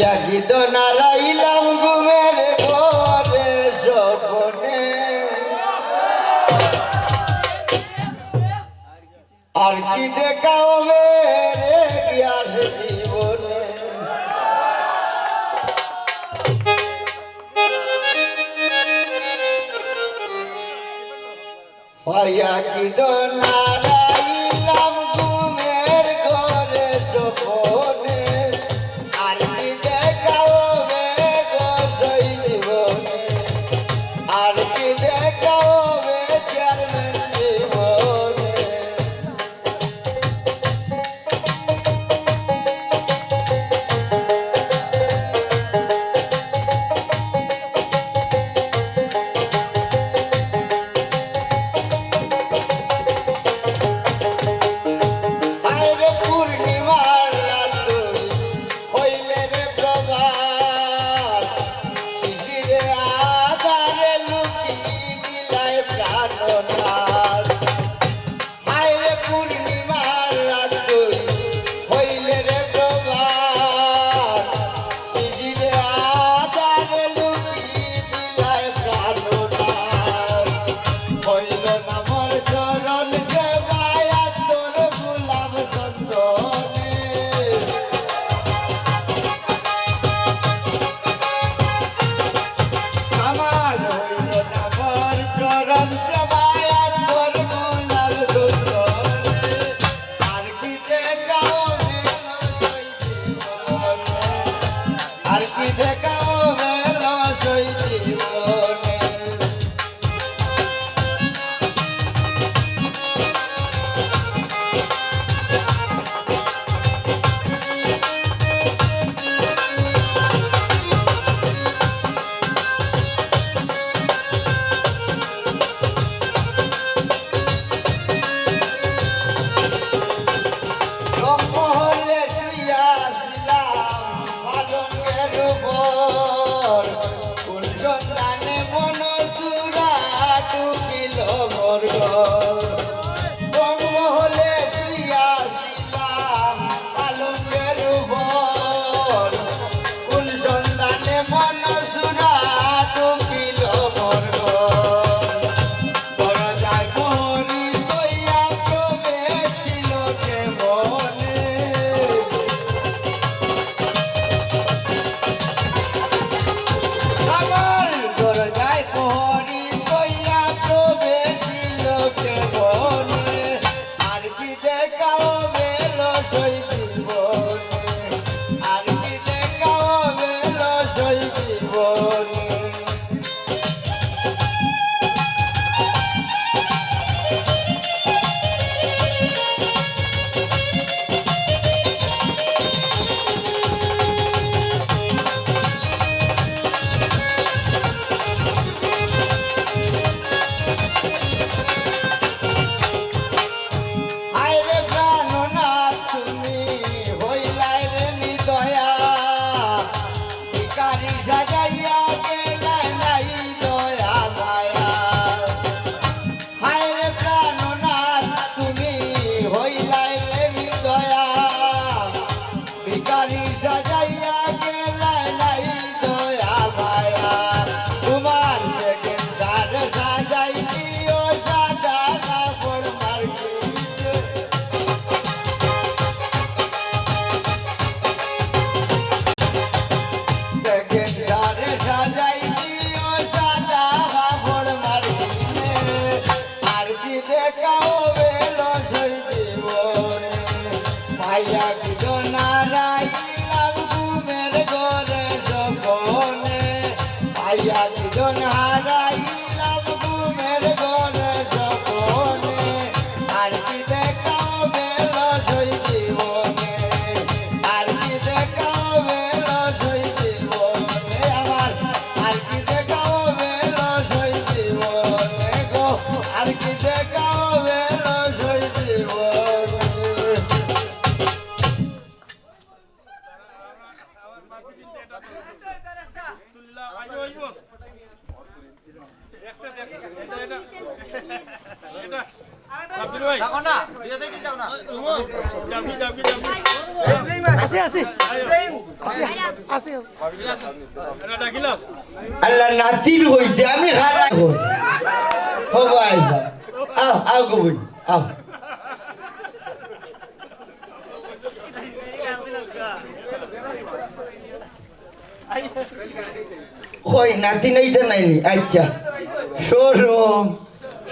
হইয়া গীত নারাইলাম আর কি দেখাও জীবনে। হইয়া গীত ஒரு Arquitecto. আল্লাহ নাতির হইতে আমি হই হব আও আও আও নাতি নাইতে নাইনি? আচ্ছা। Showroom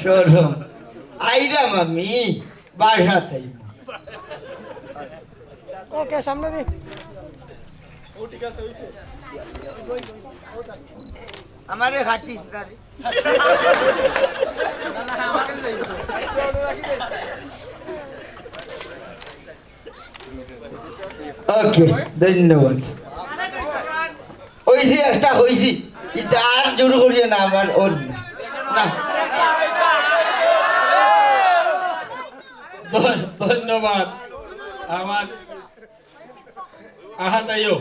showroom. আইরাম আমি বাসা তাই। ওকে সামনে দি। আমারে দাঁড়ি ওকে ধন্যবাদ। হইছি একটা হয়েছি এটা আর জোর করিয়ে না আমার ওর না। ধন্যবাদ। আমার আহাতাইও